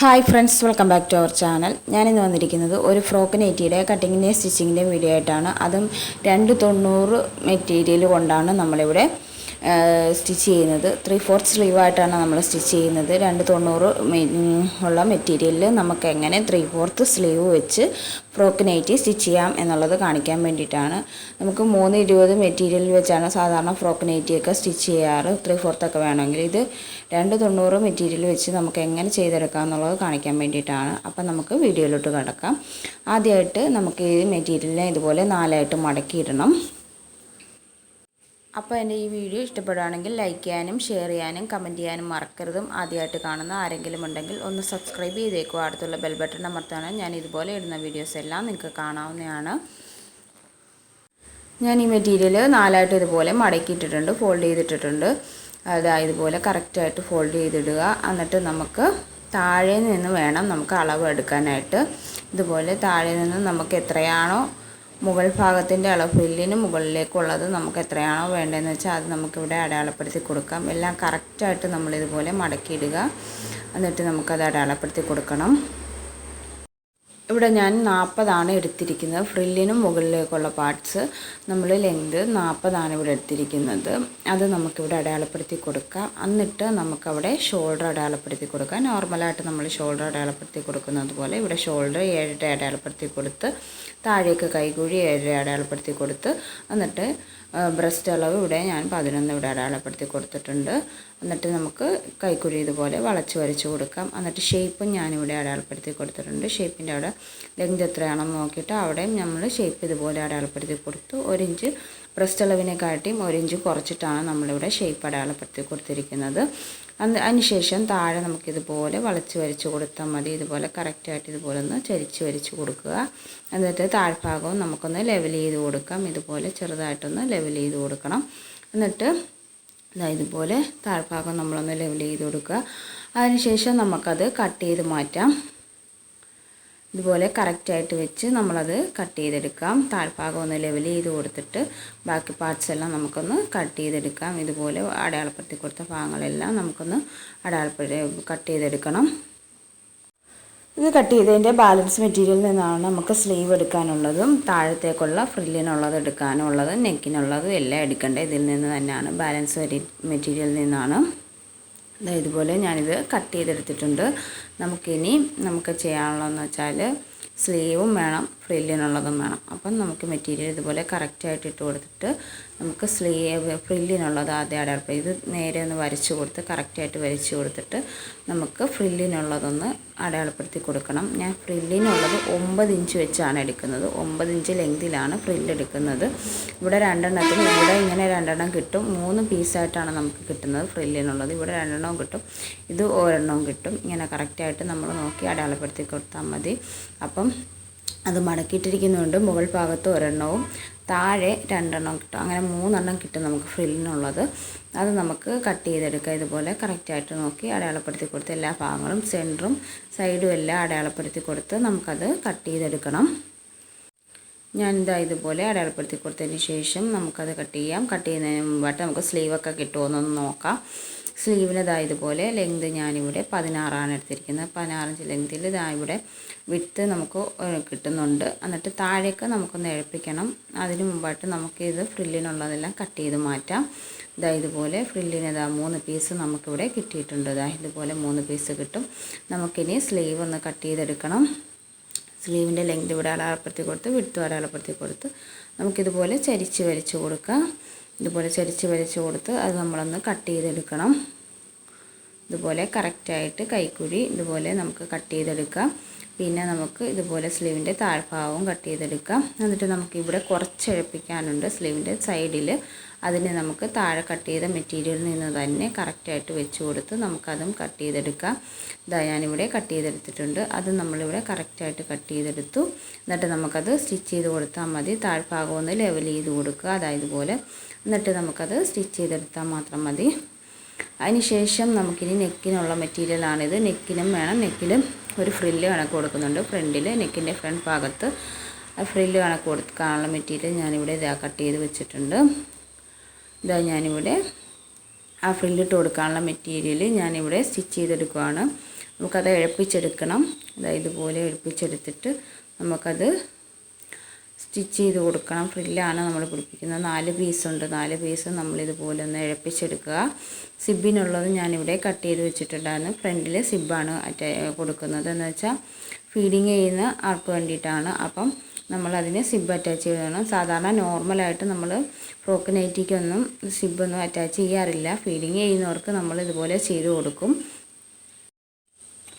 Hi friends welcome back to our channel ഞാനിന്ന് വന്നിരിക്കുന്നത് ഒരു ഫ്രോക്ക് നെറ്റിയുടെ കട്ടിങ്ങിന്റെയും സ്റ്റിച്ചിങ്ങിന്റെയും വീഡിയോ ആയിട്ടാണ്. അതും രണ്ട് തൊണ്ണൂറ് മെറ്റീരിയൽ കൊണ്ടാണ് നമ്മളിവിടെ സ്റ്റിച്ച് ചെയ്യുന്നത്. ത്രീ ഫോർത്ത് സ്ലീവായിട്ടാണ് നമ്മൾ സ്റ്റിച്ച് ചെയ്യുന്നത്. രണ്ട് തൊണ്ണൂറ് ഉള്ള മെറ്റീരിയലിൽ നമുക്ക് എങ്ങനെ ത്രീ ഫോർത്ത് സ്ലീവ് വെച്ച് ഫ്രോക്ക് നൈറ്റി സ്റ്റിച്ച് ചെയ്യാം എന്നുള്ളത് കാണിക്കാൻ വേണ്ടിയിട്ടാണ്. നമുക്ക് മൂന്ന് ഇരുപത് മെറ്റീരിയൽ വെച്ചാണ് സാധാരണ ഫ്രോക്ക് നൈറ്റിയൊക്കെ സ്റ്റിച്ച് ചെയ്യാറ്. ത്രീ ഫോർത്തൊക്കെ വേണമെങ്കിൽ ഇത് രണ്ട് തൊണ്ണൂറ് മെറ്റീരിയൽ വെച്ച് നമുക്ക് എങ്ങനെ ചെയ്തെടുക്കാം എന്നുള്ളത് കാണിക്കാൻ വേണ്ടിയിട്ടാണ്. അപ്പം നമുക്ക് വീഡിയോയിലോട്ട് കിടക്കാം. ആദ്യമായിട്ട് നമുക്ക് ഈ മെറ്റീരിയലിനെ ഇതുപോലെ നാലായിട്ട് മടക്കിയിടണം. അപ്പോൾ എന്റെ ഈ വീഡിയോ ഇഷ്ടപ്പെടുകയാണെങ്കിൽ ലൈക്ക് ചെയ്യാനും ഷെയർ ചെയ്യാനും കമന്റ് ചെയ്യാനും മറക്കരുതും. ആദ്യമായിട്ട് കാണുന്ന ആരെങ്കിലും ഉണ്ടെങ്കിൽ ഒന്ന് സബ്സ്ക്രൈബ് ചെയ്തേക്കുക. അടുത്തുള്ള ബെൽ ബട്ടൺ അമർത്താണ്. ഞാൻ ഇതുപോലെ ഇടുന്ന വീഡിയോസ് എല്ലാം നിങ്ങൾക്ക് കാണാവുന്നതാണ്. ഞാൻ ഈ മെറ്റീരിയൽ നാലായിട്ട് ഇതുപോലെ മടക്കിയിട്ടിട്ടുണ്ട് ഫോൾഡ് ചെയ്തിട്ടിട്ടുണ്ട്. അതാ ഇതുപോലെ കറക്റ്റായിട്ട് ഫോൾഡ് ചെയ്തിടുക. എന്നിട്ട് നമുക്ക് താഴെ നിന്ന് വേണം നമുക്ക് അളവ് എടുക്കാനായിട്ട്. ഇതുപോലെ താഴെ നിന്ന് നമുക്ക് എത്രയാണോ മുകൾ ഭാഗത്തിന്റെ അളവ് ഫില്ലിന് മുകളിലേക്കുള്ളത് നമുക്ക് എത്രയാണോ വേണ്ടതെന്ന് വെച്ചാൽ അത് നമുക്കിവിടെ അടയാളപ്പെടുത്തി കൊടുക്കാം. എല്ലാം കറക്റ്റായിട്ട് നമ്മളിതുപോലെ മടക്കിയിടുക. എന്നിട്ട് നമുക്കത് അടയാളപ്പെടുത്തി കൊടുക്കണം. ഇവിടെ ഞാൻ നാൽപ്പതാണ് എടുത്തിരിക്കുന്നത്. ഫ്രില്ലിനും മുകളിലേക്കുള്ള പാർട്സ് നമ്മൾ ലെങ്ത് നാൽപ്പതാണ് ഇവിടെ എടുത്തിരിക്കുന്നത്. അത് നമുക്കിവിടെ അടയാളപ്പെടുത്തി കൊടുക്കാം. എന്നിട്ട് നമുക്കവിടെ ഷോൾഡർ അടയാളപ്പെടുത്തി കൊടുക്കാം. നോർമലായിട്ട് നമ്മൾ ഷോൾഡർ അടയാളപ്പെടുത്തി കൊടുക്കുന്നത് പോലെ ഇവിടെ ഷോൾഡർ ഏഴര അടയാളപ്പെടുത്തി കൊടുത്ത് താഴേക്ക് കൈകുഴി ഏഴര അടയാളപ്പെടുത്തി കൊടുത്ത് എന്നിട്ട് ബ്രസ്റ്റ് അളവ് ഇവിടെ ഞാൻ പതിനൊന്ന് ഇവിടെ അടയാളപ്പെടുത്തി കൊടുത്തിട്ടുണ്ട്. എന്നിട്ട് നമുക്ക് കൈക്കുഴി ഇതുപോലെ വളച്ച് വരച്ച് കൊടുക്കാം. എന്നിട്ട് ഷേപ്പും ഞാനിവിടെ അടയാളപ്പെടുത്തി കൊടുത്തിട്ടുണ്ട്. ഷേപ്പിന്റെ അവിടെ ലെങ്ത് എത്രയാണെന്ന് നോക്കിയിട്ട് അവിടെയും നമ്മൾ ഷേപ്പ് ഇതുപോലെ അടയാളപ്പെടുത്തി കൊടുത്തു. ഒരു ഇഞ്ച് ബ്രസ്റ്റ് അളവിനെക്കാട്ടിയും ഒരു ഇഞ്ച് കുറച്ചിട്ടാണ് നമ്മളിവിടെ ഷേപ്പ് അടയാളപ്പെടുത്തി കൊടുത്തിരിക്കുന്നത്. അതിനുശേഷം താഴെ നമുക്കിതുപോലെ വളച്ച് വരച്ച് കൊടുത്താൽ മതി. ഇതുപോലെ കറക്റ്റായിട്ട് ഇതുപോലെ ഒന്ന് ചരിച്ച് വരച്ച് കൊടുക്കുക. എന്നിട്ട് താഴ്ഭാഗവും നമുക്കൊന്ന് ലെവൽ ചെയ്ത് കൊടുക്കാം. ഇതുപോലെ ചെറുതായിട്ടൊന്ന് ലെവൽ ചെയ്ത് കൊടുക്കണം. എന്നിട്ട് ഇതാ ഇതുപോലെ താഴ്ഭാഗം നമ്മളൊന്ന് ലെവൽ ചെയ്ത് കൊടുക്കുക. അതിനുശേഷം നമുക്കത് കട്ട് ചെയ്ത് മാറ്റാം. ഇതുപോലെ കറക്റ്റായിട്ട് വെച്ച് നമ്മളത് കട്ട് ചെയ്തെടുക്കാം. താഴ്ഭാഗം ഒന്ന് ലെവൽ ചെയ്ത് കൊടുത്തിട്ട് ബാക്കി പാർട്സ് എല്ലാം നമുക്കൊന്ന് കട്ട് ചെയ്തെടുക്കാം. ഇതുപോലെ അടയാളപ്പെടുത്തി കൊടുത്ത ഭാഗങ്ങളെല്ലാം നമുക്കൊന്ന് അടയാളപ്പെടുത്തി കട്ട് ചെയ്തെടുക്കണം. ഇത് കട്ട് ചെയ്തതിന്റെ ബാലൻസ് മെറ്റീരിയലിൽ നിന്നാണ് നമുക്ക് സ്ലീവ് എടുക്കാനുള്ളതും താഴത്തേക്കുള്ള ഫ്രില്ലിനുള്ളത് എടുക്കാനുള്ളത് നെക്കിനുള്ളതും എല്ലാം എടുക്കേണ്ടത് ഇതിൽ നിന്ന് തന്നെയാണ്. ബാലൻസ് മെറ്റീരിയൽ നിന്നാണ്. ഇതുപോലെ ഞാനിത് കട്ട് ചെയ്തെടുത്തിട്ടുണ്ട്. നമുക്കിനി നമുക്ക് ചെയ്യാനുള്ളതെന്ന് വെച്ചാൽ സ്ലീവും വേണം ഫ്രില്ലിനുള്ളതും വേണം. അപ്പം നമുക്ക് മെറ്റീരിയൽ ഇതുപോലെ കറക്റ്റായിട്ട് ഇട്ട് കൊടുത്തിട്ട് നമുക്ക് സ്ലീവ് ഫ്രില്ലിനുള്ളത് ആദ്യം അടയാളപ്പെടും ഇത് നേരെ ഒന്ന് വരച്ച് കൊടുത്ത് കറക്റ്റായിട്ട് വരച്ച് കൊടുത്തിട്ട് നമുക്ക് ഫ്രില്ലിനുള്ളതൊന്ന് അടയാളപ്പെടുത്തി കൊടുക്കണം. ഞാൻ ഫ്രില്ലിനുള്ളത് ഒമ്പത് ഇഞ്ച് വെച്ചാണ് എടുക്കുന്നത്. ഒമ്പത് ഇഞ്ച് ലെങ്തിലാണ് ഫ്രില്ല് എടുക്കുന്നത്. ഇവിടെ രണ്ടെണ്ണത്തിന് ഇവിടെ ഇങ്ങനെ രണ്ടെണ്ണം കിട്ടും. മൂന്ന് പീസായിട്ടാണ് നമുക്ക് കിട്ടുന്നത് ഫ്രില്ലിനുള്ളത്. ഇവിടെ രണ്ടെണ്ണവും കിട്ടും. ഇത് ഒരെണ്ണവും കിട്ടും. ഇങ്ങനെ കറക്റ്റായിട്ട് നമ്മൾ നോക്കി അടയാളപ്പെടുത്തി കൊടുത്താൽ മതി. അപ്പം അത് മടക്കിയിട്ടിരിക്കുന്നതുകൊണ്ട് മുകൾ ഭാഗത്ത് ഒരെണ്ണവും താഴെ രണ്ടെണ്ണം കിട്ടും. അങ്ങനെ മൂന്നെണ്ണം കിട്ടും നമുക്ക് ഫ്രില്ലിനുള്ളത്. അത് നമുക്ക് കട്ട് ചെയ്തെടുക്കുക ഇതുപോലെ കറക്റ്റായിട്ട് നോക്കി അടയാളപ്പെടുത്തി കൊടുത്ത് എല്ലാ ഭാഗങ്ങളും സെന്ററും സൈഡും എല്ലാം അടയാളപ്പെടുത്തി കൊടുത്ത് നമുക്കത് കട്ട് ചെയ്തെടുക്കണം. ഞാൻ ഇതാ ഇതുപോലെ അടയാളപ്പെടുത്തി കൊടുത്തതിന് ശേഷം നമുക്കത് കട്ട് ചെയ്യാം. കട്ട് ചെയ്യുന്നതിന് മുമ്പായിട്ട് നമുക്ക് സ്ലീവൊക്കെ കിട്ടുമോ എന്നൊന്ന് നോക്കാം. സ്ലീവിന് ഇതാ ഇതുപോലെ ലെങ്ത് ഞാനിവിടെ പതിനാറാണ് എടുത്തിരിക്കുന്നത്. പതിനാറഞ്ച് ലെങ്തിൽ ഇതാ ഇവിടെ വിട്ട് നമുക്ക് കിട്ടുന്നുണ്ട്. എന്നിട്ട് താഴേക്ക് നമുക്കൊന്ന് എഴുപ്പിക്കണം. അതിന് മുമ്പായിട്ട് നമുക്കിത് ഫ്രില്ലിനുള്ളതെല്ലാം കട്ട് ചെയ്ത് മാറ്റാം. ഇതാ ഇതുപോലെ ഇതാ മൂന്ന് പീസ് നമുക്കിവിടെ കിട്ടിയിട്ടുണ്ട്. ഇതാ ഇതുപോലെ മൂന്ന് പീസ് കിട്ടും. നമുക്കിനി സ്ലീവ് ഒന്ന് കട്ട് ചെയ്തെടുക്കണം. സ്ലീവിന്റെ ലെങ്ത് ഇവിടെ അടയാളപ്പെടുത്തി കൊടുത്ത് വിടുത്തും അടയാളപ്പെടുത്തി കൊടുത്ത് നമുക്കിതുപോലെ ചരിച്ച് വരച്ച് കൊടുക്കാം. ഇതുപോലെ ചരിച്ച് വരച്ച് കൊടുത്ത് അത് നമ്മളൊന്ന് കട്ട് ചെയ്തെടുക്കണം. ഇതുപോലെ കറക്റ്റായിട്ട് കൈക്കുഴി ഇതുപോലെ നമുക്ക് കട്ട് ചെയ്തെടുക്കാം. പിന്നെ നമുക്ക് ഇതുപോലെ സ്ലീവിന്റെ താഴ്ഭാഗവും കട്ട് ചെയ്തെടുക്കാം. എന്നിട്ട് നമുക്ക് ഇവിടെ കുറച്ച് എഴുപ്പിക്കാനുണ്ട് സ്ലീവിന്റെ സൈഡിൽ അതിനെ നമുക്ക് താഴെ കട്ട് ചെയ്ത മെറ്റീരിയലിൽ നിന്ന് തന്നെ കറക്റ്റായിട്ട് വെച്ച് കൊടുത്ത് നമുക്കതും കട്ട് ചെയ്തെടുക്കാം. ഇതാ ഞാനിവിടെ കട്ട് ചെയ്തെടുത്തിട്ടുണ്ട്. അത് നമ്മളിവിടെ കറക്റ്റായിട്ട് കട്ട് ചെയ്തെടുത്തു. എന്നിട്ട് നമുക്കത് സ്റ്റിച്ച് ചെയ്ത് കൊടുത്താൽ മതി. താഴ്ഭാഗം ഒന്ന് ലെവൽ ചെയ്ത് കൊടുക്കുക. അതായത് പോലെ എന്നിട്ട് നമുക്കത് സ്റ്റിച്ച് ചെയ്തെടുത്താൽ മാത്രം മതി. അതിനുശേഷം നമുക്കിനി നെക്കിനുള്ള മെറ്റീരിയലാണിത് നെക്കിനും വേണം. നെക്കിലും ഒരു ഫ്രില്ല് കണക്ക് കൊടുക്കുന്നുണ്ട്. ഫ്രണ്ടിൽ നെക്കിന്റെ ഫ്രണ്ട് ഭാഗത്ത് ആ ഫ്രില്ല് കണക്ക് കൊടുക്കാനുള്ള മെറ്റീരിയൽ ഞാനിവിടെ ഇതാ കട്ട് ചെയ്ത് വെച്ചിട്ടുണ്ട്. ഇതാ ഞാനിവിടെ ആ ഫ്രില്ലിട്ട് കൊടുക്കാനുള്ള മെറ്റീരിയൽ ഞാനിവിടെ സ്റ്റിച്ച് ചെയ്തെടുക്കുകയാണ് നമുക്കത് എഴുപ്പിച്ചെടുക്കണം. അതായത് ഇതുപോലെ എഴുപ്പിച്ചെടുത്തിട്ട് നമുക്കത് സ്റ്റിച്ച് ചെയ്ത് കൊടുക്കണം. ഫ്രില്ലാണ് നമ്മൾ പിടിപ്പിക്കുന്നത്. നാല് പീസുണ്ട് നാല് പീസ് നമ്മളിതുപോലെ ഒന്ന് ഇഴപ്പിച്ചെടുക്കുക. സിബിനുള്ളത് ഞാനിവിടെ കട്ട് ചെയ്ത് വെച്ചിട്ടുണ്ടായിരുന്നു. ഫ്രണ്ടിൽ സിബാണ് കൊടുക്കുന്നത്. എന്ന് വെച്ചാൽ ഫീഡിങ് ചെയ്യുന്ന ആൾക്ക് വേണ്ടിയിട്ടാണ്. അപ്പം നമ്മളതിന് സിബ് അറ്റാച്ച് ചെയ്യണം. സാധാരണ നോർമലായിട്ട് നമ്മൾ ഫ്രോക്ക് നൈറ്റിക്കൊന്നും സിബൊന്നും അറ്റാച്ച് ചെയ്യാറില്ല. ഫീഡിങ് ചെയ്യുന്നവർക്ക് നമ്മൾ ഇതുപോലെ ചെയ്ത് കൊടുക്കും.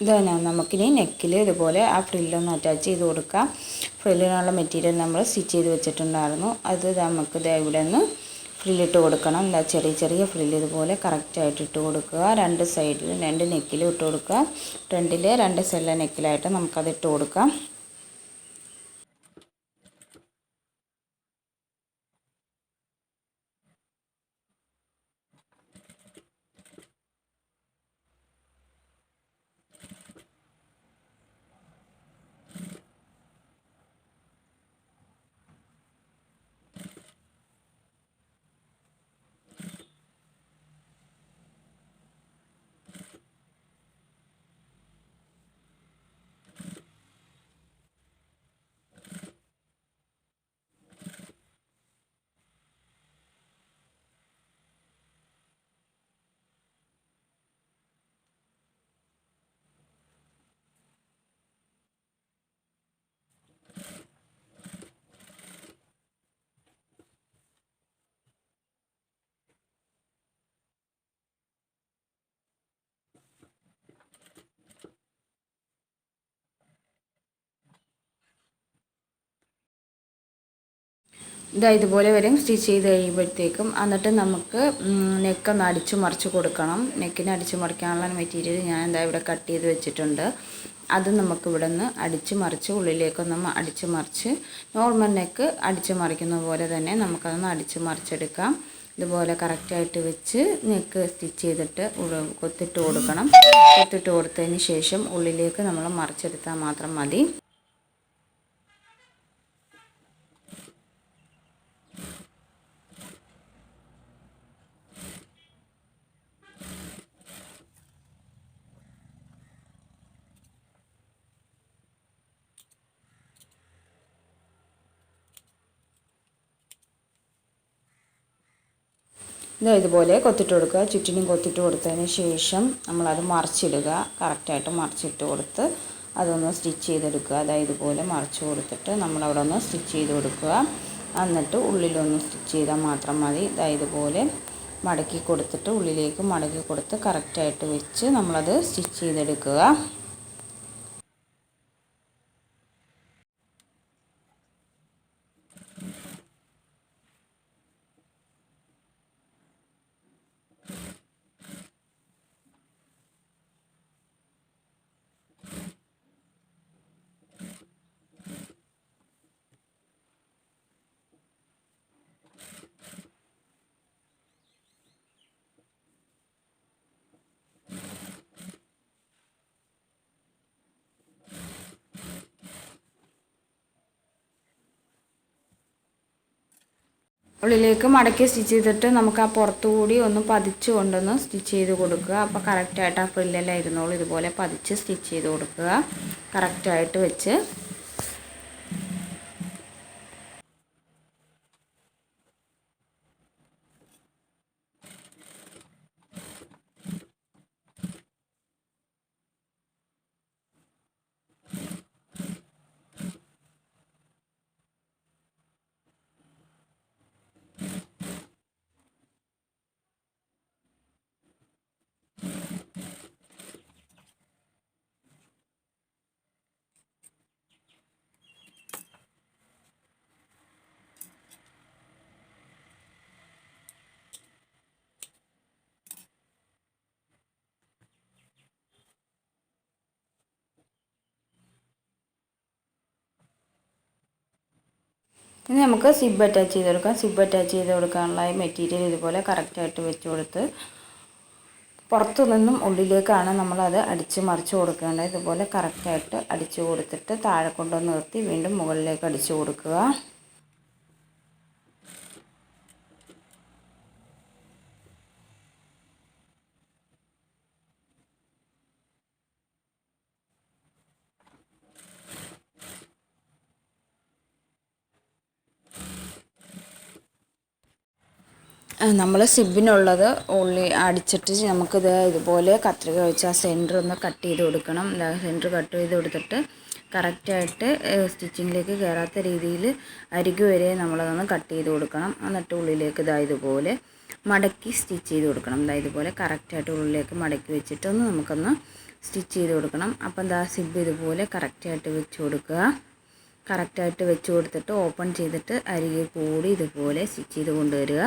ഇതാണ്. നമുക്കിനി നെക്കിൽ ഇതുപോലെ ആ ഫ്രില്ലൊന്ന് അറ്റാച്ച് ചെയ്ത് കൊടുക്കാം. ഫ്രില്ലിനുള്ള മെറ്റീരിയൽ നമ്മൾ സ്റ്റിച്ച് ചെയ്ത് വെച്ചിട്ടുണ്ടായിരുന്നു. അത് നമുക്ക് ഇവിടെ നിന്ന് ഫ്രില്ലിട്ട് കൊടുക്കണം. എന്താ ചെറിയ ചെറിയ ഫ്രില്ല് ഇതുപോലെ കറക്റ്റായിട്ട് ഇട്ട് കൊടുക്കുക. രണ്ട് സൈഡിലും രണ്ട് നെക്കിലും ഇട്ട് കൊടുക്കുക. ഫ്രണ്ടിൽ രണ്ട് സൈഡിലെ നെക്കിലായിട്ട് നമുക്കത് ഇട്ട് കൊടുക്കാം. ഇതാ ഇതുപോലെ വരും. സ്റ്റിച്ച് ചെയ്ത് കഴിയുമ്പോഴത്തേക്കും എന്നിട്ട് നമുക്ക് നെക്കൊന്ന് അടിച്ചു മറിച്ച് കൊടുക്കണം. നെക്കിന് അടിച്ചു മറിക്കാനുള്ള മെറ്റീരിയൽ ഞാൻ എന്താ ഇവിടെ കട്ട് ചെയ്ത് വെച്ചിട്ടുണ്ട്. അത് നമുക്ക് ഇവിടെ നിന്ന് അടിച്ച് മറിച്ച് ഉള്ളിലേക്കൊന്ന് അടിച്ച് മറിച്ച് നോർമൽ നെക്ക് അടിച്ച് മറിക്കുന്ന പോലെ തന്നെ നമുക്കതൊന്ന് അടിച്ച് മറിച്ചെടുക്കാം. ഇതുപോലെ കറക്റ്റായിട്ട് വെച്ച് നെക്ക് സ്റ്റിച്ച് ചെയ്തിട്ട് കൊത്തിട്ട് കൊടുക്കണം. കൊത്തിട്ട് കൊടുത്തതിന് ശേഷം ഉള്ളിലേക്ക് നമ്മൾ മറിച്ചെടുത്താൽ മാത്രം മതി. ഇത് ഇതുപോലെ കൊത്തിട്ട് കൊടുക്കുക. ചുറ്റിനും കൊത്തിട്ട് കൊടുത്തതിന് ശേഷം നമ്മളത് മറിച്ചിടുക. കറക്റ്റായിട്ട് മറിച്ചിട്ട് കൊടുത്ത് അതൊന്ന് സ്റ്റിച്ച് ചെയ്തെടുക്കുക. അതായത് ഇതുപോലെ മറിച്ച് കൊടുത്തിട്ട് നമ്മളവിടെ ഒന്ന് സ്റ്റിച്ച് ചെയ്ത് കൊടുക്കുക. എന്നിട്ട് ഉള്ളിലൊന്ന് സ്റ്റിച്ച് ചെയ്താൽ മാത്രം മതി. ഇതാ ഇതുപോലെ മടക്കി കൊടുത്തിട്ട് ഉള്ളിലേക്ക് മടക്കി കൊടുത്ത് കറക്റ്റായിട്ട് വെച്ച് നമ്മളത് സ്റ്റിച്ച് ചെയ്തെടുക്കുക. ഉള്ളിലേക്ക് മടക്കി സ്റ്റിച്ച് ചെയ്തിട്ട് നമുക്ക് ആ പുറത്തുകൂടി ഒന്ന് പതിച്ച് കൊണ്ടൊന്ന് സ്റ്റിച്ച് ചെയ്ത് കൊടുക്കുക. അപ്പോൾ കറക്റ്റായിട്ട് ആ ഫ്രില്ലെല്ലാം ഇരുന്നോളൂ. ഇതുപോലെ പതിച്ച് സ്റ്റിച്ച് ചെയ്ത് കൊടുക്കുക. കറക്റ്റായിട്ട് വെച്ച് ഇനി നമുക്ക് സിബ് അറ്റാച്ച് ചെയ്ത് കൊടുക്കാം. സിബ് അറ്റാച്ച് ചെയ്ത് കൊടുക്കാനുള്ള മെറ്റീരിയൽ ഇതുപോലെ കറക്റ്റായിട്ട് വെച്ച് കൊടുത്ത് പുറത്തു നിന്നും ഉള്ളിലേക്കാണ് നമ്മളത് അടിച്ച് മറിച്ച് കൊടുക്കേണ്ടത്. ഇതുപോലെ കറക്റ്റായിട്ട് അടിച്ച് കൊടുത്തിട്ട് താഴെ കൊണ്ടുവന്ന് നിർത്തി വീണ്ടും മുകളിലേക്ക് അടിച്ചു കൊടുക്കുക. നമ്മൾ സിബിനുള്ളത് ഉള്ളി അടിച്ചിട്ട് നമുക്കിത് ഇതുപോലെ കത്രിക വെച്ച് ആ സെന്റർ ഒന്ന് കട്ട് ചെയ്ത് കൊടുക്കണം. സെന്റർ കട്ട് ചെയ്ത് കൊടുത്തിട്ട് കറക്റ്റായിട്ട് സ്റ്റിച്ചിങ്ങിലേക്ക് കയറാത്ത രീതിയിൽ അരികു വരെ നമ്മളതൊന്ന് കട്ട് ചെയ്ത് കൊടുക്കണം. എന്നിട്ട് ഉള്ളിലേക്ക് ഇതാ ഇതുപോലെ മടക്കി സ്റ്റിച്ച് ചെയ്ത് കൊടുക്കണം. ഇതാ ഇതുപോലെ കറക്റ്റായിട്ട് ഉള്ളിലേക്ക് മടക്കി വെച്ചിട്ടൊന്ന് നമുക്കൊന്ന് സ്റ്റിച്ച് ചെയ്ത് കൊടുക്കണം. അപ്പം എന്താ സിബ് ഇതുപോലെ കറക്റ്റായിട്ട് വെച്ച് കൊടുക്കുക. കറക്റ്റായിട്ട് വെച്ച് കൊടുത്തിട്ട് ഓപ്പൺ ചെയ്തിട്ട് അരികെ കൂടി ഇതുപോലെ സ്റ്റിച്ച് ചെയ്ത് കൊണ്ടുവരിക.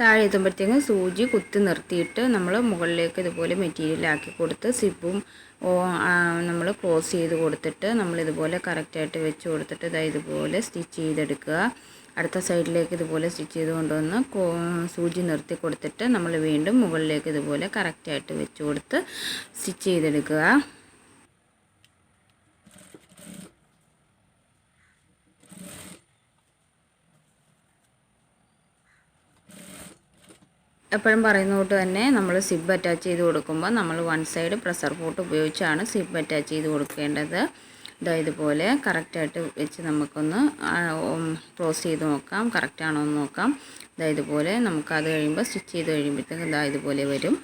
താഴെ എത്തുമ്പോഴത്തേക്കും സൂചി കുത്തി നിർത്തിയിട്ട് നമ്മൾ മുകളിലേക്ക് ഇതുപോലെ മെറ്റീരിയൽ ആക്കി കൊടുത്ത് സിപ്പും നമ്മൾ ക്ലോസ് ചെയ്ത് കൊടുത്തിട്ട് നമ്മൾ ഇതുപോലെ കറക്റ്റായിട്ട് വെച്ച് കൊടുത്തിട്ട് ഇതാ ഇതുപോലെ സ്റ്റിച്ച് ചെയ്തെടുക്കുക. അടുത്ത സൈഡിലേക്ക് ഇതുപോലെ സ്റ്റിച്ച് ചെയ്ത് കൊണ്ടുവന്ന് സൂചി നിർത്തി കൊടുത്തിട്ട് നമ്മൾ വീണ്ടും മുകളിലേക്ക് ഇതുപോലെ കറക്റ്റായിട്ട് വെച്ച് കൊടുത്ത് സ്റ്റിച്ച് ചെയ്തെടുക്കുക. എപ്പോഴും പറയുന്ന കൊണ്ട് തന്നെ നമ്മൾ സിബ് അറ്റാച്ച് ചെയ്ത് കൊടുക്കുമ്പോൾ നമ്മൾ വൺ സൈഡ് പ്രഷർ പോട്ട് ഉപയോഗിച്ചാണ് സിബ് അറ്റാച്ച് ചെയ്ത് കൊടുക്കേണ്ടത്. ഇതാ ഇതുപോലെ കറക്റ്റായിട്ട് വെച്ച് നമുക്കൊന്ന് ക്ലോസ് ചെയ്ത് നോക്കാം. കറക്റ്റാണോ എന്ന് നോക്കാം. ഇതാ ഇതുപോലെ നമുക്കത് കഴിയുമ്പോൾ സ്റ്റിച്ച് ചെയ്ത് കഴിയുമ്പോഴത്തേക്കും ഇതാ ഇതുപോലെ വരും.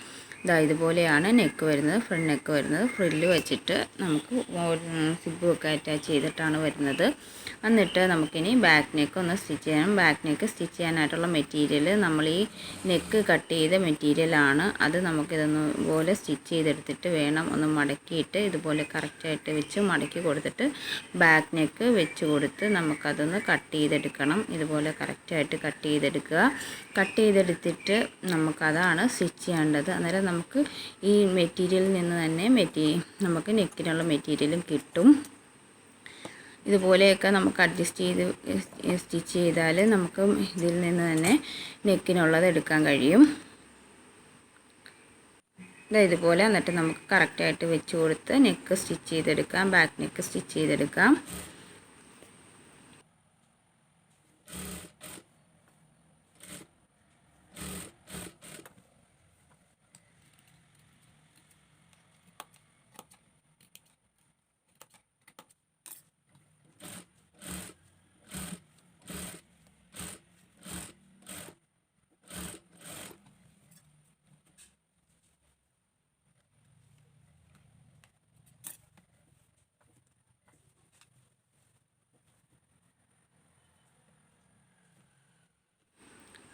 ഇതാ ഇതുപോലെയാണ് നെക്ക് വരുന്നത് ഫ്രണ്ട് നെക്ക് വരുന്നത്. ഫ്രില്ല് വെച്ചിട്ട് നമുക്ക് സിബ് ഒക്കെ അറ്റാച്ച് ചെയ്തിട്ടാണ് വരുന്നത്. എന്നിട്ട് നമുക്കിനി ബാക്ക് നെക്ക് ഒന്ന് സ്റ്റിച്ച് ചെയ്യണം. ബാക്ക് നെക്ക് സ്റ്റിച്ച് ചെയ്യാനായിട്ടുള്ള മെറ്റീരിയൽ നമ്മൾ ഈ നെക്ക് കട്ട് ചെയ്ത മെറ്റീരിയലാണ് അത് നമുക്കിതൊന്ന് പോലെ സ്റ്റിച്ച് ചെയ്തെടുത്തിട്ട് വേണം ഒന്ന് മടക്കിയിട്ട് ഇതുപോലെ കറക്റ്റായിട്ട് വെച്ച് മടക്കി കൊടുത്തിട്ട് ബാക്ക് നെക്ക് വെച്ച് കൊടുത്ത് നമുക്കതൊന്ന് കട്ട് ചെയ്തെടുക്കണം. ഇതുപോലെ കറക്റ്റായിട്ട് കട്ട് ചെയ്തെടുക്കുക. കട്ട് ചെയ്തെടുത്തിട്ട് നമുക്കതാണ് സ്റ്റിച്ച് ചെയ്യേണ്ടത്. അന്നേരം നമുക്ക് ഈ മെറ്റീരിയലിൽ നിന്ന് തന്നെ മെറ്റീ നമുക്ക് നെക്കിനുള്ള മെറ്റീരിയലും കിട്ടും. ഇതുപോലെയൊക്കെ നമുക്ക് അഡ്ജസ്റ്റ് ചെയ്ത് സ്റ്റിച്ച് ചെയ്താൽ നമുക്ക് ഇതിൽ നിന്ന് തന്നെ നെക്കിനുള്ളത് എടുക്കാൻ കഴിയും. ഇതുപോലെ എന്നിട്ട് നമുക്ക് കറക്റ്റായിട്ട് വെച്ച് കൊടുത്ത് നെക്ക് സ്റ്റിച്ച് ചെയ്തെടുക്കാം ബാക്ക് നെക്ക് സ്റ്റിച്ച് ചെയ്തെടുക്കാം.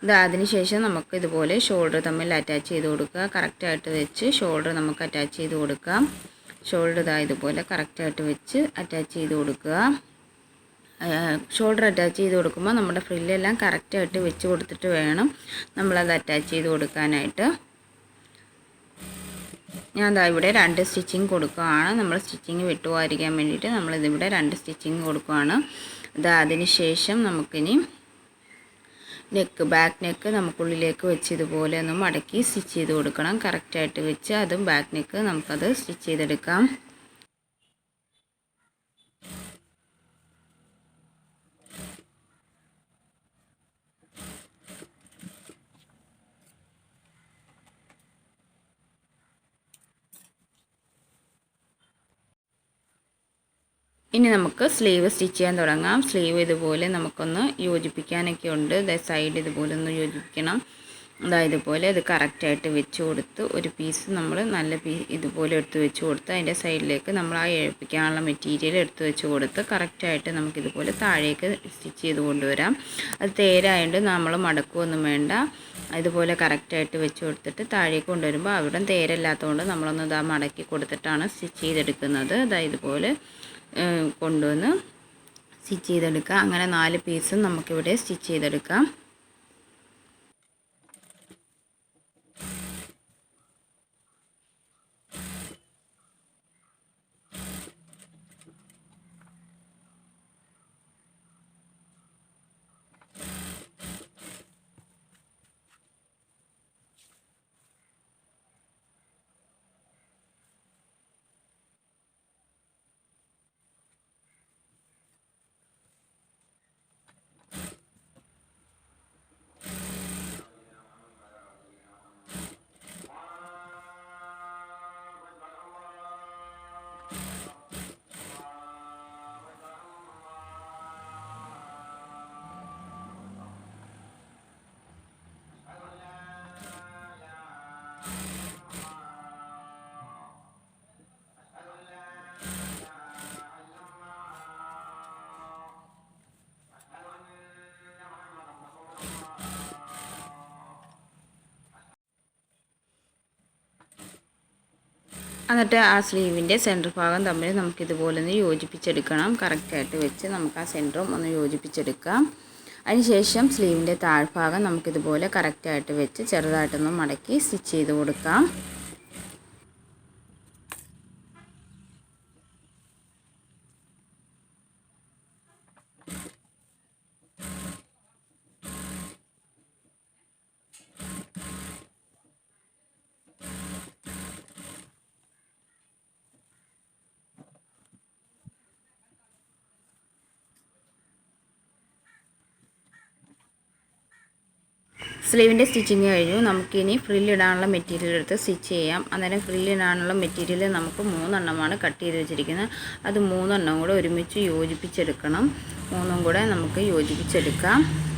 ഇത് അതിന് ശേഷം നമുക്ക് ഇതുപോലെ ഷോൾഡർ തമ്മിൽ അറ്റാച്ച് ചെയ്ത് കൊടുക്കുക. കറക്റ്റായിട്ട് വെച്ച് ഷോൾഡർ നമുക്ക് അറ്റാച്ച് ചെയ്ത് കൊടുക്കാം. ഷോൾഡർ ഇതാ ഇതുപോലെ കറക്റ്റായിട്ട് വെച്ച് അറ്റാച്ച് ചെയ്ത് കൊടുക്കുക. ഷോൾഡർ അറ്റാച്ച് ചെയ്ത് കൊടുക്കുമ്പോൾ നമ്മുടെ ഫ്രില്ലെല്ലാം കറക്റ്റായിട്ട് വെച്ച് കൊടുത്തിട്ട് വേണം നമ്മളത് അറ്റാച്ച് ചെയ്ത് കൊടുക്കാനായിട്ട്. ഞാൻ ദാ ഇവിടെ രണ്ട് സ്റ്റിച്ചിങ് കൊടുക്കുകയാണ്. നമ്മൾ സ്റ്റിച്ചിങ് വിട്ടുപോകാതിരിക്കാൻ വേണ്ടിയിട്ട് നമ്മളിതിവിടെ രണ്ട് സ്റ്റിച്ചിങ് കൊടുക്കുകയാണ്. ഇതാ അതിന് ശേഷം നമുക്കിനി നെക്ക് ബാക്ക് നെക്ക് നമുക്കുള്ളിലേക്ക് വെച്ച് ഇതുപോലെ ഒന്ന് മടക്കി സ്റ്റിച്ച് ചെയ്ത് കൊടുക്കണം. കറക്റ്റായിട്ട് വെച്ച് അതും ബാക്ക് നെക്ക് നമുക്കത് സ്റ്റിച്ച് ചെയ്തെടുക്കാം. ഇനി നമുക്ക് സ്ലീവ് സ്റ്റിച്ച് ചെയ്യാൻ തുടങ്ങാം. സ്ലീവ് ഇതുപോലെ നമുക്കൊന്ന് യോജിപ്പിക്കാനൊക്കെ ഉണ്ട്. സൈഡ് ഇതുപോലെ ഒന്ന് യോജിപ്പിക്കണം. അതായത് ഇതുപോലെ അത് കറക്റ്റായിട്ട് വെച്ച് കൊടുത്ത് ഒരു പീസ് നമ്മൾ നല്ല പീ ഇതുപോലെ എടുത്ത് വെച്ച് കൊടുത്ത് അതിന്റെ സൈഡിലേക്ക് നമ്മൾ ആ എഴുപ്പിക്കാനുള്ള മെറ്റീരിയൽ എടുത്ത് വെച്ച് കൊടുത്ത് കറക്റ്റായിട്ട് നമുക്കിതുപോലെ താഴേക്ക് സ്റ്റിച്ച് ചെയ്ത് കൊണ്ടുവരാം. അത് തേരായതുകൊണ്ട് നമ്മൾ മടക്കുകയൊന്നും വേണ്ട. ഇതുപോലെ കറക്റ്റായിട്ട് വെച്ച് കൊടുത്തിട്ട് താഴേക്ക് കൊണ്ടുവരുമ്പോൾ അവിടെ തേരല്ലാത്തതുകൊണ്ട് നമ്മളൊന്ന് ഇതാ മടക്കി കൊടുത്തിട്ടാണ് സ്റ്റിച്ച് ചെയ്തെടുക്കുന്നത്. അതായത് ഇതുപോലെ കൊണ്ടുവന്ന് സ്റ്റിച്ച് ചെയ്തെടുക്കുക അങ്ങനെ നാല് പീസും നമുക്കിവിടെ സ്റ്റിച്ച് ചെയ്തെടുക്കാം. എന്നിട്ട് ആ സ്ലീവിന്റെ സെന്റർ ഭാഗം തമ്മിൽ നമുക്കിതുപോലെ ഒന്ന് യോജിപ്പിച്ചെടുക്കണം. കറക്റ്റായിട്ട് വെച്ച് നമുക്ക് ആ സെന്ററും ഒന്ന് യോജിപ്പിച്ചെടുക്കാം. അതിനുശേഷം സ്ലീവിന്റെ താഴ്ഭാഗം നമുക്കിതുപോലെ കറക്റ്റായിട്ട് വെച്ച് ചെറുതായിട്ടൊന്ന് മടക്കി സ്റ്റിച്ച് ചെയ്ത് കൊടുക്കാം. സ്ലീവിന്റെ സ്റ്റിച്ചിങ് കഴിഞ്ഞു. നമുക്കിനി ഫ്രില്ലിടാനുള്ള മെറ്റീരിയൽ എടുത്ത് സ്റ്റിച്ച് ചെയ്യാം. അന്നേരം ഫ്രില്ലിടാനുള്ള മെറ്റീരിയൽ നമുക്ക് മൂന്നെണ്ണമാണ് കട്ട് ചെയ്ത് വെച്ചിരിക്കുന്നത്. അത് മൂന്നെണ്ണം കൂടെ ഒരുമിച്ച് യോജിപ്പിച്ചെടുക്കണം. മൂന്നും കൂടെ നമുക്ക് യോജിപ്പിച്ചെടുക്കാം.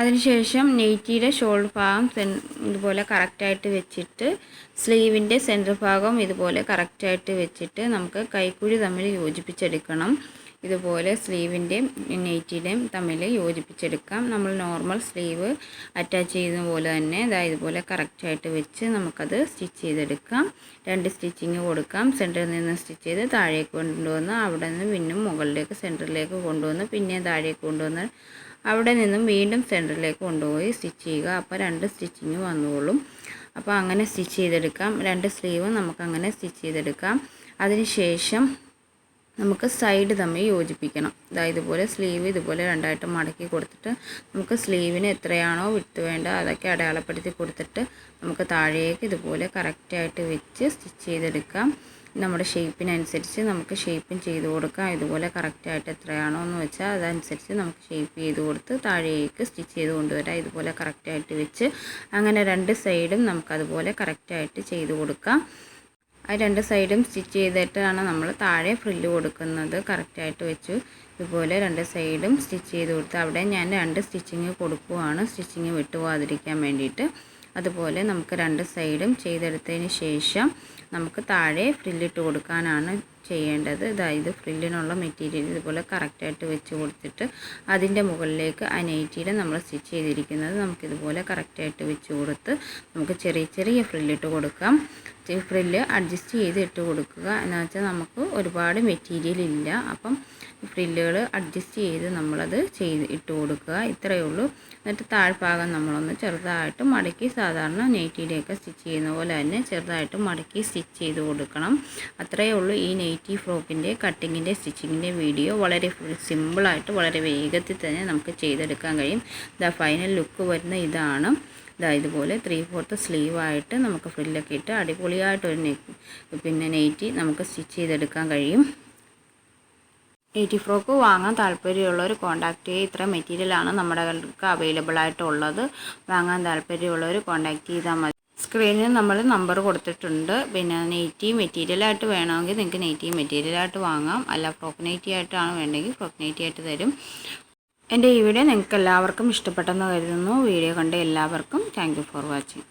അതിനുശേഷം നെയ്റ്റിയുടെ ഷോൾഡർ ഭാഗം ഇതുപോലെ കറക്റ്റായിട്ട് വെച്ചിട്ട് സ്ലീവിന്റെ സെന്റർ ഭാഗം ഇതുപോലെ കറക്റ്റായിട്ട് വെച്ചിട്ട് നമുക്ക് കൈക്കുഴി തമ്മിൽ യോജിപ്പിച്ചെടുക്കണം. ഇതുപോലെ സ്ലീവിന്റെയും നെയ്റ്റിയുടെയും തമ്മിൽ യോജിപ്പിച്ചെടുക്കാം. നമ്മൾ നോർമൽ സ്ലീവ് അറ്റാച്ച് ചെയ്യുന്ന പോലെ തന്നെ ഇതാ ഇതുപോലെ കറക്റ്റായിട്ട് വെച്ച് നമുക്കത് സ്റ്റിച്ച് ചെയ്തെടുക്കാം. രണ്ട് സ്റ്റിച്ചിങ് കൊടുക്കാം. സെന്ററിൽ നിന്ന് സ്റ്റിച്ച് ചെയ്ത് താഴേക്ക് കൊണ്ടുവന്ന് അവിടെ നിന്ന് പിന്നും മുകളിലേക്ക് സെന്ററിലേക്ക് കൊണ്ടുവന്ന് പിന്നെ താഴേക്ക് കൊണ്ടുവന്ന് അവിടെ നിന്നും വീണ്ടും സെന്ററിലേക്ക് കൊണ്ടുപോയി സ്റ്റിച്ച് ചെയ്യുക. അപ്പോൾ രണ്ട് സ്റ്റിച്ചിങ് വന്നോളും. അപ്പോൾ അങ്ങനെ സ്റ്റിച്ച് ചെയ്തെടുക്കാം. രണ്ട് സ്ലീവും നമുക്ക് അങ്ങനെ സ്റ്റിച്ച് ചെയ്തെടുക്കാം. അതിനുശേഷം നമുക്ക് സൈഡ് തമ്മിൽ യോജിപ്പിക്കണം. അതായത് ഇതുപോലെ സ്ലീവ് ഇതുപോലെ രണ്ടായിട്ട് മടക്കി കൊടുത്തിട്ട് നമുക്ക് സ്ലീവിന് എത്രയാണോ വിട്ട് വേണ്ട അതൊക്കെ അടയാളപ്പെടുത്തി കൊടുത്തിട്ട് നമുക്ക് താഴേക്ക് ഇതുപോലെ കറക്റ്റായിട്ട് വെച്ച് സ്റ്റിച്ച് ചെയ്തെടുക്കാം. നമ്മുടെ ഷേപ്പിനനുസരിച്ച് നമുക്ക് ഷേപ്പും ചെയ്ത് കൊടുക്കാം. ഇതുപോലെ കറക്റ്റായിട്ട് എത്രയാണോ എന്ന് വെച്ചാൽ അതനുസരിച്ച് നമുക്ക് ഷേപ്പ് ചെയ്ത് കൊടുത്ത് താഴേക്ക് സ്റ്റിച്ച് ചെയ്ത് കൊണ്ടുവരാം. ഇതുപോലെ കറക്റ്റായിട്ട് വെച്ച് അങ്ങനെ രണ്ട് സൈഡും നമുക്കതുപോലെ കറക്റ്റായിട്ട് ചെയ്ത് കൊടുക്കാം. ആ രണ്ട് സൈഡും സ്റ്റിച്ച് ചെയ്തിട്ടാണ് നമ്മൾ താഴെ ഫ്രില്ല് കൊടുക്കുന്നത്. കറക്റ്റായിട്ട് വെച്ചു. ഇതുപോലെ രണ്ട് സൈഡും സ്റ്റിച്ച് ചെയ്ത് കൊടുത്ത് അവിടെ ഞാൻ രണ്ട് സ്റ്റിച്ചിങ് കൊടുക്കുവാണ്. സ്റ്റിച്ചിങ് വിട്ടുപോകാതിരിക്കാൻ വേണ്ടിയിട്ട്. അതുപോലെ നമുക്ക് രണ്ട് സൈഡും ചെയ്തെടുത്തതിന് ശേഷം നമുക്ക് താഴെ ഫ്രില്ലിട്ട് കൊടുക്കാനാണ് ചെയ്യേണ്ടത്. അതായത് ഫ്രില്ലിനുള്ള മെറ്റീരിയൽ ഇതുപോലെ കറക്റ്റായിട്ട് വെച്ച് കൊടുത്തിട്ട് അതിന്റെ മുകളിലേക്ക് ആ നൈറ്റിയിൽ നമ്മൾ സ്റ്റിച്ച് ചെയ്തിരിക്കുന്നത് നമുക്കിതുപോലെ കറക്റ്റായിട്ട് വെച്ച് കൊടുത്ത് നമുക്ക് ചെറിയ ചെറിയ ഫ്രില്ലിട്ട് കൊടുക്കാം. ഫ്രില്ല് അഡ്ജസ്റ്റ് ചെയ്ത് ഇട്ട് കൊടുക്കുക. എന്ന് വെച്ചാൽ നമുക്ക് ഒരുപാട് മെറ്റീരിയൽ ഇല്ല. അപ്പം ഫ്രില്ലുകൾ അഡ്ജസ്റ്റ് ചെയ്ത് നമ്മളത് ചെയ്ത് ഇട്ട് കൊടുക്കുക. ഇത്രയേ ഉള്ളൂ. എന്നിട്ട് താഴ്ഭാഗം നമ്മളൊന്ന് ചെറുതായിട്ട് മടക്കി സാധാരണ നെയ്റ്റിയുടെയൊക്കെ സ്റ്റിച്ച് ചെയ്യുന്ന പോലെ തന്നെ ചെറുതായിട്ട് മടക്കി സ്റ്റിച്ച് ചെയ്ത് കൊടുക്കണം. അത്രയേ ഉള്ളൂ ഈ നെയ്റ്റി ഫ്രോക്കിന്റെ കട്ടിങ്ങിന്റെ സ്റ്റിച്ചിങ്ങിന്റെ വീഡിയോ. വളരെ സിമ്പിളായിട്ട് വളരെ വേഗത്തിൽ തന്നെ നമുക്ക് ചെയ്തെടുക്കാൻ കഴിയും. ദ ഫൈനൽ ലുക്ക് വരുന്ന ഇതാണ്. ഇതാ ഇതുപോലെ ത്രീ ഫോർത്ത് സ്ലീവായിട്ട് നമുക്ക് ഫ്രില്ലൊക്കെ ഇട്ട് അടിപൊളിയായിട്ടൊരു നെ പിന്നെ നെയ്റ്റി നമുക്ക് സ്റ്റിച്ച് ചെയ്തെടുക്കാൻ കഴിയും. എയ്റ്റി ഫ്രോക്ക് വാങ്ങാൻ താല്പര്യമുള്ളവർ കോൺടാക്ട് ചെയ്യുക ഇത്ര മെറ്റീരിയലാണ് നമ്മുടെ അവൈലബിൾ ആയിട്ടുള്ളത്. വാങ്ങാൻ താല്പര്യമുള്ളവർ കോൺടാക്ട് ചെയ്താൽ മതി. സ്ക്രീനിൽ നമ്മൾ നമ്പർ കൊടുത്തിട്ടുണ്ട്. പിന്നെ നെയ്റ്റി മെറ്റീരിയലായിട്ട് വേണമെങ്കിൽ നിങ്ങൾക്ക് നെയ്റ്റി മെറ്റീരിയലായിട്ട് വാങ്ങാം. അല്ല ഫ്രോക്ക് നെയ്റ്റി ആയിട്ടാണ് വേണ്ടെങ്കിൽ ഫ്രോക്ക് നെയ്റ്റി ആയിട്ട് തരും. എന്റെ ഈ വീഡിയോ നിങ്ങൾക്ക് എല്ലാവർക്കും ഇഷ്ടപ്പെട്ടെന്ന് കരുതുന്നു. വീഡിയോ കണ്ട എല്ലാവർക്കും താങ്ക് ഫോർ വാച്ചിങ്